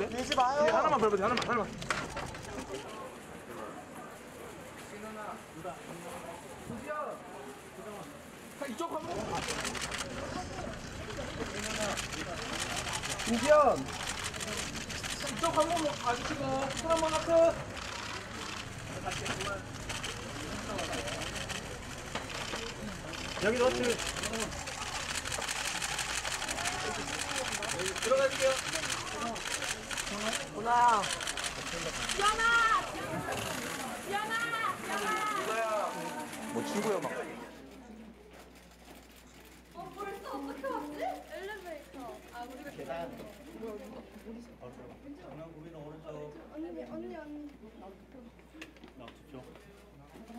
돼? 밀지 마요. 뒤에 하나만 밟아도 돼 하나만 하나만 이쪽 한번 이기현. 이쪽 한번 봐주시고 손 한번 하트 여기도 하트 들어갈게요 누나야. 뭐 친구야 막. 어, 벌써 어떻게 왔지? 엘리베이터. 아, 우리가 계단. 언니, 언니, 언니.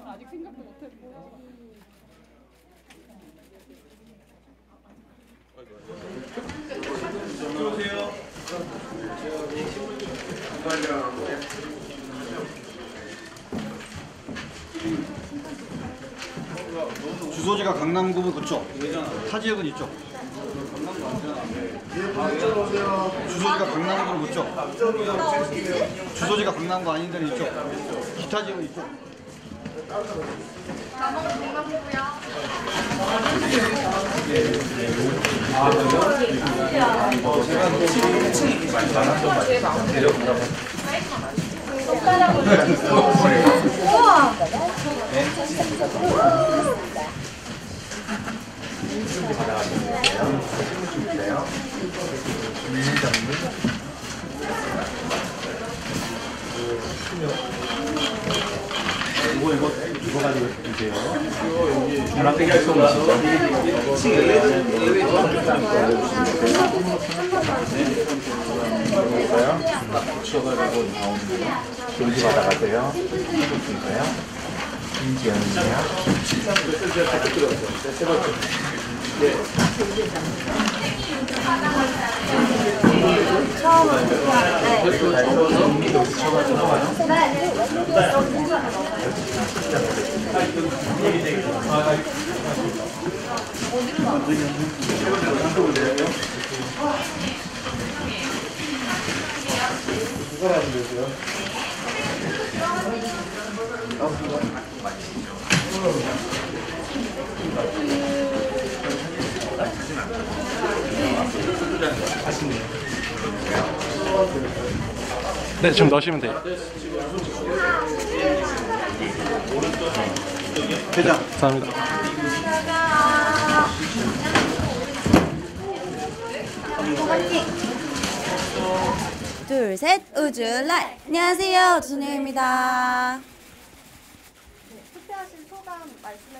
아직 생각도 못했고. 주소지가 강남구면 그쪽, 타 지역은 이쪽. 주소지가 강남구는 그쪽. 주소지가 강남구 아닌 데는 이쪽. 기타 지역은 이쪽. 나머지 동남구야. 우와! 졸지 받아가세요. 있어요. 김지연이요. 네 지금 넣으시면 돼요 회장. 감사합니다 둘, 셋, 우주라이. 안녕하세요, 주순영입니다. 투표하신 소감 말씀해주세요.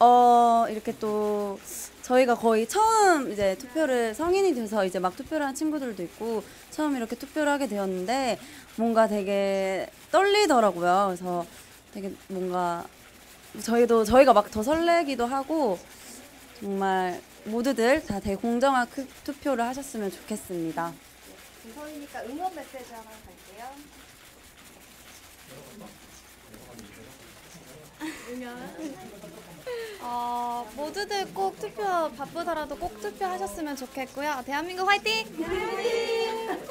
어, 이렇게 또 저희가 거의 처음 이제 투표를 성인이 돼서 이제 막 투표를 한 친구들도 있고 처음 이렇게 투표를 하게 되었는데 뭔가 되게 떨리더라고요. 그래서 되게 뭔가 저희도 저희가 막 더 설레기도 하고 정말 모두들 다 되게 공정한 크- 투표를 하셨으면 좋겠습니다. 대선이니까 응원 메시지 하나 갈게요. 어, 모두들 꼭 투표 바쁘더라도 꼭 투표하셨으면 좋겠고요. 대한민국 화이팅! 감사합